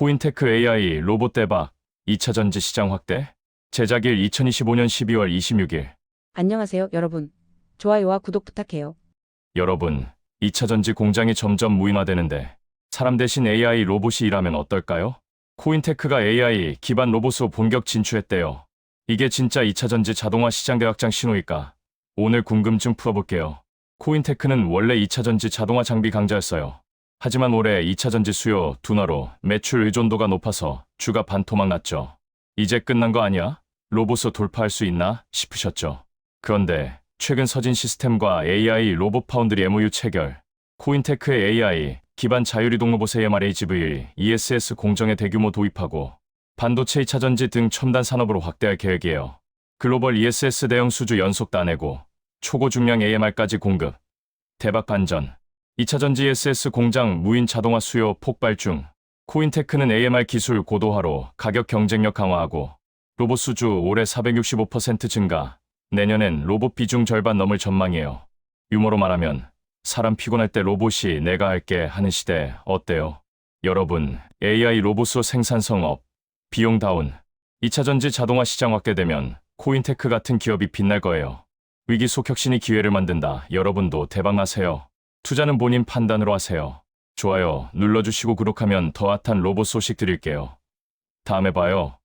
코인테크 AI 로봇 대박 2차 전지 시장 확대 제작일 2025년 12월 26일 안녕하세요, 여러분. 좋아요와 구독 부탁해요. 여러분 2차 전지 공장이 점점 무인화되는데 사람 대신 AI 로봇이 일하면 어떨까요? 코인테크가 AI 기반 로봇으로 본격 진출했대요. 이게 진짜 2차 전지 자동화 시장 대확장 신호일까? 오늘 궁금증 풀어볼게요. 코인테크는 원래 2차 전지 자동화 장비 강자였어요. 하지만 올해 2차 전지 수요 둔화로 매출 의존도가 높아서 주가 반토막 났죠. 이제 끝난 거 아니야? 로봇으로 돌파할 수 있나 싶으셨죠. 그런데 최근 서진 시스템과 AI 로봇 파운드리 MOU 체결, 코인테크의 AI 기반 자율이동 로봇의 MRHV, ESS 공정에 대규모 도입하고 반도체 2차 전지 등 첨단 산업으로 확대할 계획이에요. 글로벌 ESS 대형 수주 연속 따내고 초고 중량 AMR까지 공급. 대박 반전. 2차 전지 ESS 공장 무인 자동화 수요 폭발 중. 코인테크는 AMR 기술 고도화로 가격 경쟁력 강화하고 로봇 수주 올해 465% 증가. 내년엔 로봇 비중 절반 넘을 전망이에요. 유머로 말하면 사람 피곤할 때 로봇이 내가 할게 하는 시대 어때요? 여러분, AI 로봇으로 생산성 업, 비용 다운, 2차 전지 자동화 시장 확대되면 코인테크 같은 기업이 빛날 거예요. 위기 속 혁신이 기회를 만든다. 여러분도 대박나세요. 투자는 본인 판단으로 하세요. 좋아요 눌러주시고 구독하면 더 핫한 로봇 소식 드릴게요. 다음에 봐요.